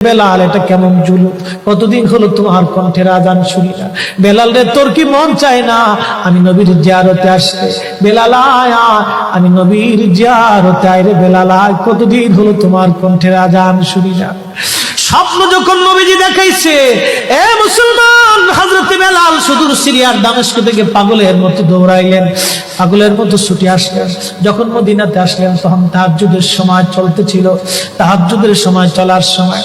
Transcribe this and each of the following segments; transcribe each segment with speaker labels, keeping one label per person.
Speaker 1: বেলাল, এটা কেমন জুলু কতদিন হলো তোমার কণ্ঠের আজান শুনি না। বেলাল রে, তোর কি মন চায় না? আমি নবীর জিয়ারতে আসতে। বেলাল আমি নবীর জিয়ারতে আয় রে বেলাল কতদিন হলো তোমার কণ্ঠের আজান শুনি না। স্বপ্ন যখন নবীজি দেখাইছে, এ মুসলমান হজরত বেলাল সুদূর সিরিয়ার দামেস্ক থেকে পাগলের মতো দৌড়াইলেন। পাগলের মতো ছুটে আসলেন। যখন মদিনাতে আসলেন, তখন তাহাজুদের সময় চলতেছিল। তাহাজুদের সময় চলার সময়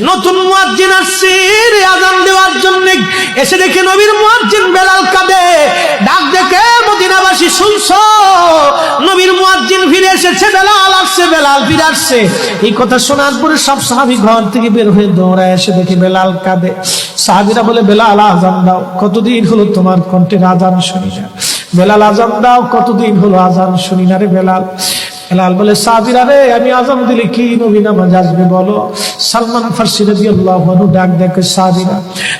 Speaker 1: নতুন মুয়াজ্জিন আসছে রে, আজান দেওয়ার জন্য। এসে দেখে নবীর মুয়াজ্জিন বেলাল কাঁদে। ডাক দেখে, মদিনাবাসী, শুনছো? নবীর মুয়াজ্জিন ফিরে এসেছে, বেলাল আসছে, বেলাল ফিরে আসছে। এই কথা শোনার পরে সব সাহাবী ঘর থেকে বের হয়ে দৌড়ায় এসে দেখে বেলাল কাঁদে। সাহাবীরা বলে, বেলাল, আজান দাও। কতদিন হলো তোমার কণ্ঠের আজান শুনি না? বেলাল, আজান দাও। কতদিন হলো আজান শুনি না রে বেলাল? বেলাল বলে সাবিরা রে, আমি আজম দিলে কি নবী নামাজ আসবে বলো? সালমান ফার্সি রাজি আল্লাহ ডাক দেখে সাবিরা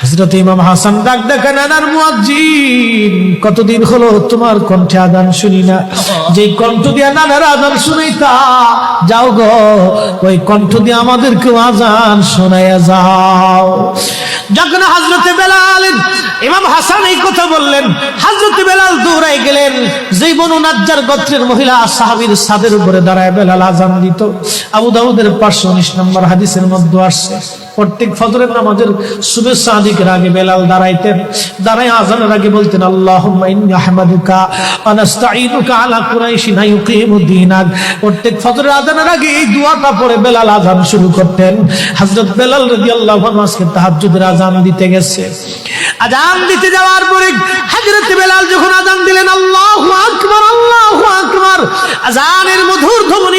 Speaker 1: হজরত ইমাম হাসান ডাক দেখা নানার মুয়াজ্জিন, কতদিন হলো তোমার কণ্ঠে আদান শুনি না? যে কণ্ঠ দিয়া নানার আদান শুনাইতা যাও গো, ওই কণ্ঠ দিয়ে আমাদেরকেও আজান শোনাইয়া যাও। যখন হজরতে বেলাল, ইমাম হাসান এই কথা বললেন হজরতে বেলাল দৌড়াই গেলেন। যেই বনু নাজ্জার গোত্রের মহিলা সাহাবীর সাদের উপরে দাঁড়ায় বেলাল আজান দিত। আবু দাউদের পাঁচশো উনিশ নম্বর হাদিসের মধ্যে আসছে, প্রত্যেক ফজরের নামাজের শুভেচ্ছা আদিকের আগে বেলাল দাঁড়াইতেন। দাঁড়ায় আজানের আগে বলতেন আল্লাহ আহমদুকা আনাস্তাইনুকা আলা কুরাইশি না ইউকিমুদ্দিনাক প্রত্যেক ফজরের আজানের আগে এই দুয়াটা পড়ে বেলাল আজান শুরু করতেন। হযরত বেলাল রাদিয়াল্লাহু আনহু আজকে তাহাজ্জুদের আজান দিতে গেছে। আজান দিতে যাওয়ার পরে হযরত বেলাল যখন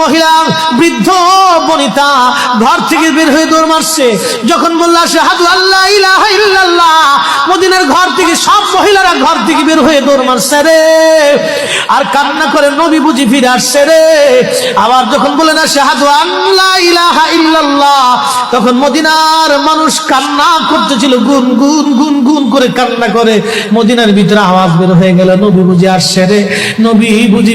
Speaker 1: মহিলা বৃদ্ধ বনিতা, ঘর থেকে বের হয়ে দৌড় মারছে। যখন বললা আল্লাহ মদিনার ঘর থেকে সব মহিলারা ঘর থেকে বের হয়ে দৌড় মারছে রে। আর কান্না করে নবী বুঝি ফিরে আসছে রে। আবার যখন বলে না আল্লাহ তখন মদিনার মানুষ কান্না করতেছিল, গুন গুন গুন গুন করে কান্না করে। মদিনার ভিতরে আওয়াজ বের হয়ে গেল, নবী বুঝি আসছে রে। নবী বুঝি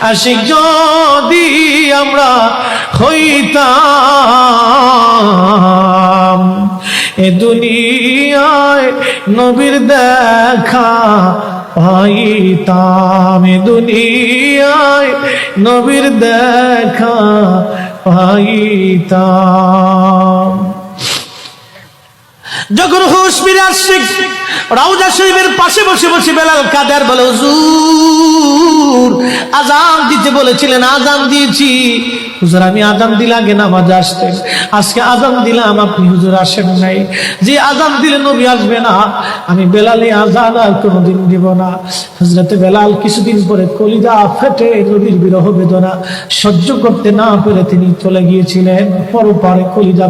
Speaker 1: আশিক যদি আমরা হইতাম এ দুনিয়ায় নবীর দেখা পাইতাম এ দুনিয়ায় নবীর দেখা পাইতাম। যখন হুশ ফিরে আসছে রাউজা শরীফের পাশে বসে বসে বেলাল কাদের বলে, হুজুর, আজান যে বলেছিলেন, আজান দিয়েছি। হুজুর, আমি আজান দিলে আগে নামাজ আসতেন আজকে আজান দিলাম, আপনি হুজুর আসেন নাই। যে আজান দিলে নবী আসবে না, আমি বেলালে আজান আর কোনোদিন দিব না। হজরতে বেলাল কিছুদিন পরে কলিজা ফেটে নবীর বিরহ বেদনা সহ্য করতে না পেরে তিনি চলে গিয়েছিলেন। পরপারে কলিজা